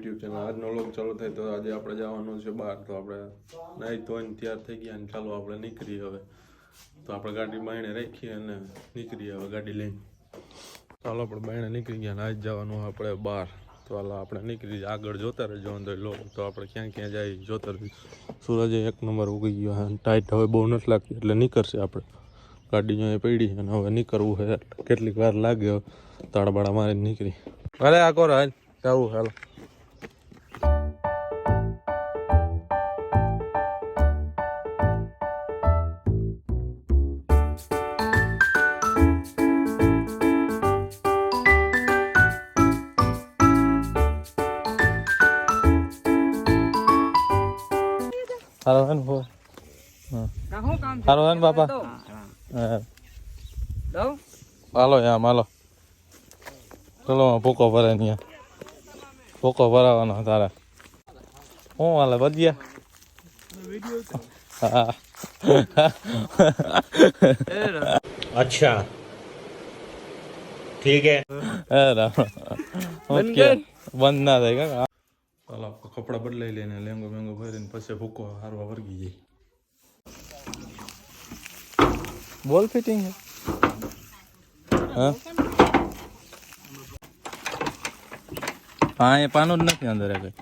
YouTube channel આજનો લોક ચાલુ થાય તો આજે આપણે જવાનું છે બહાર. તો આપણે નાહી ધોઈને તૈયાર થઈ ગયા અને ચાલો આપણે નીકળીએ હવે. તો આપણે ગાડી બાયણે રાખીએ અને નીકળીએ હવે ગાડી લઈને. ચાલો આપણે બાયણે નીકળી ગયા આજ જવાનું આપણે બહાર. તો હાલ આપણે નીકળી જઈએ. આગળ જોતા રહેજો અંદર લો તો આપણે ક્યાં ક્યાં જાય જોતા રહીએ. સૂરજ એક નંબર ઉગી ગયો ટાઈટ હવે બહુ નથી લાગતી એટલે નીકળશે આપણે. ગાડી અહીંયા પડી અને હવે નીકળવું છે. કેટલીક વાર લાગે તાળબાળા મારીને નીકળી. અરે આ કોર હાલ. જવું હાલો. હાલો હેન ફો શું કામ છે હાલો હેન બાપા દઉં. હા. દઉં? હાલો આમ હાલો ચલો ભૂકો ભરે ને ભૂકો ભરાવાનો તારે શું હાલે ભજીયા હા अच्छा ठीक है હે રામ બંધ કપડા બદલાઈ લઈને લેંગો મેંગો ભરીને પછી ભૂકો હારવા વર્ગી જાય. બોલ ફિટિંગ હે? હા? એ પાનું જ નથી અંદર કઈ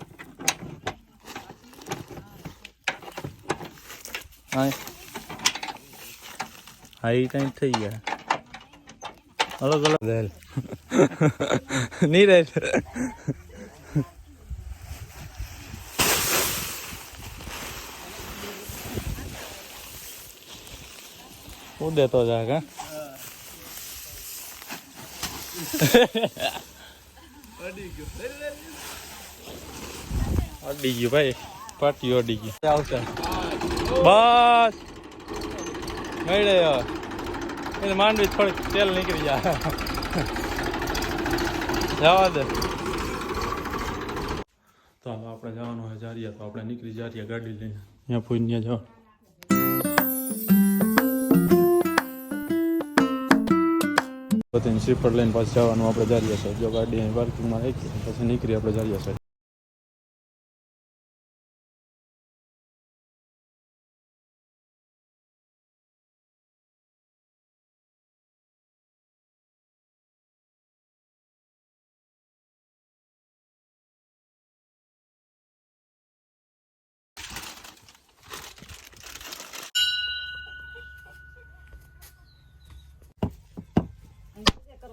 હા હા એ કઈ થઈ ગયા. અલગ અલગ. દેલ હું દેતો જા કા અડી ગયું ભાઈ. પાટી અડી ગયું. આવશે. બસ. મળે એને એ માંડવી થોડીક તેલ નીકળી જાય. જવા દે. તો આપણે જવાનું હોય જારીએ તો આપણે નીકળી જારીએ ગાડી લઈને. ત્યાં ફોઈને ત્યાં જવા. પછી શ્રીફળ લઈને પાછું જવાનું આપણે જારીએ છે જો ગાડી અહીં પાર્કિંગમાં રાખી પછી નીકળી આપણે જારીએ છે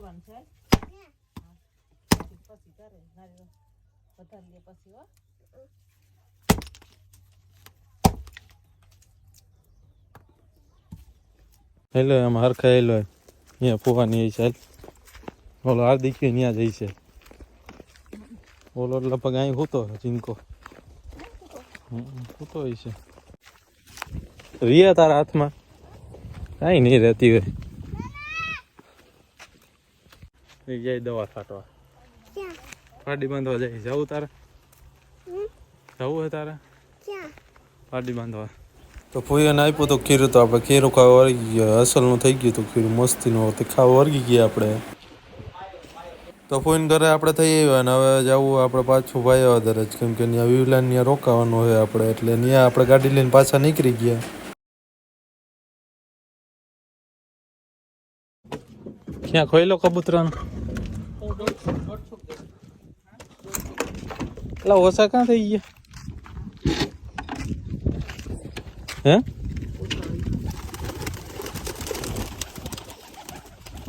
કરવાનું છે? પછી કરે નારિયેળ વધારી લે પછી, હો. હેલો, એમ હરખા હેલો. અહીંયા ફોવાની છે ઓલો હાર્દિક ત્યાં જઈ છે. ઓલો લગભગ અહીં હોતો ચીનકો હોતો હોય છે. રિયા તારા હાથમાં? કાંઈ નહીં રહેતી હોય એ જાય દવા છાંટવા. પાડી બાંધવા જાય. જવું તારે? જવું હે તારે? પાડી બાંધવા. તો ફોઈને આપ્યું તો ખીરું તો આપણે ખીરું ખાવા વળગી ગયા. અસલનું થઈ ગયું હતું ખીરું મસ્તીનું તો ખાવા વળગી ગયા આપણે. તો ફોઈન ઘરે આપણે થઈ આવ્યા અને હવે જવું આપણે પાછું ભાઈ વધારે જ. કેમ કે ત્યાં વિવલાન ત્યાં રોકાવાનું હોય આપણે. એટલે ત્યાં આપણે ગાડી લઈને પાછા નીકળી ગયા. ક્યાં ખોઈલો કબૂતરાનું? એટલે ઓછા ક્યાં થઈ ગયા? હે?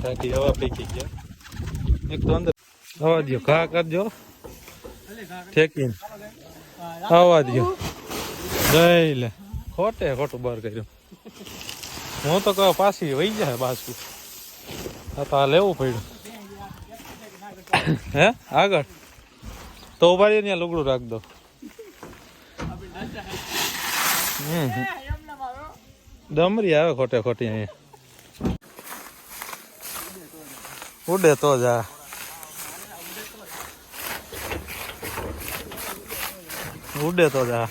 કાકી હવા ફેંકી ગયા. એક તો અંદર હવા દો ઘા કરજો. ઠેકીને હવા દો જઈ લે. ખોટે ખોટું બહાર કર્યું. હું તો કહું પાછી વહી જાય પાછું આ તો આ લેવું પડ્યું. હે? આગળ? તો ઊભા રહીને ત્યાં લુગડું રાખ દો. ડમરી આવે ખોટે ખોટી અહીંયા. ઉડે તો જા ઉડે તો જા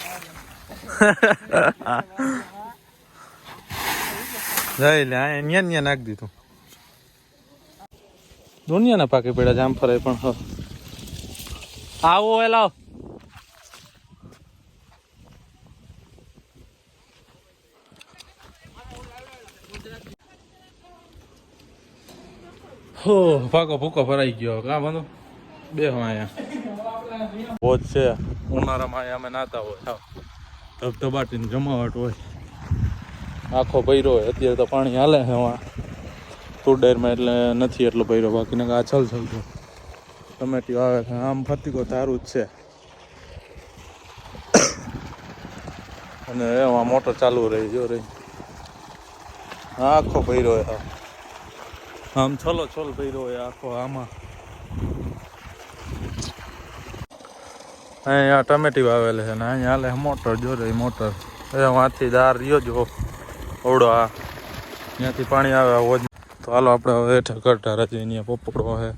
જઈ લે અહીંયા નાખી દીધું. દુનિયાના પાકે પેડા જામ ફરે પણ હો. આવો એ લાવ. હો પાકો ભૂકો ભરાઈ ગયો. કા બંધો બે અહીંયા બહુ છે. ઉનાળામાં અહીંયા અમે નાતા હોય. ધબધબાટીને જમાવટ હોય. આખો ભર્યો હોય. અત્યારે તો પાણી હાલે છે એમાં. તુરડેરમાં એટલે નથી એટલો ભૈરો બાકી આ છલ છલ છે ટમેટી આવે છે. આમ ફતિકો તારું જ છે. અને એમાં મોટર ચાલુ રહી, જો રહી. આખો ભૈરો હોય આમ છલો છલ ભર્યો હોય આખો આમાં. અહીંયા ટમેટી વાવેલ છે ને અહીંયા હાલે મોટર, જો રહી મોટર. એ વાંથી દાર રહ્યો જો ઓવડો આ. ત્યાંથી પાણી આવે હોજ તો હાલો આપણે હવે હેઠળ કરતા અહીંયા પોપડો હે,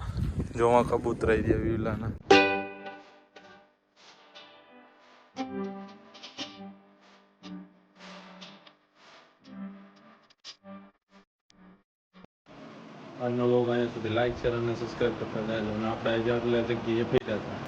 જોવા કબૂતરાઈ દે વિલાના આજનો લોગ અહીંયા સુધી લાઈક શેર અને સબસ્ક્રાઈબ કરતા જાય અને આપણે આજે એટલે જગ્યાએ ફેર્યા હતા.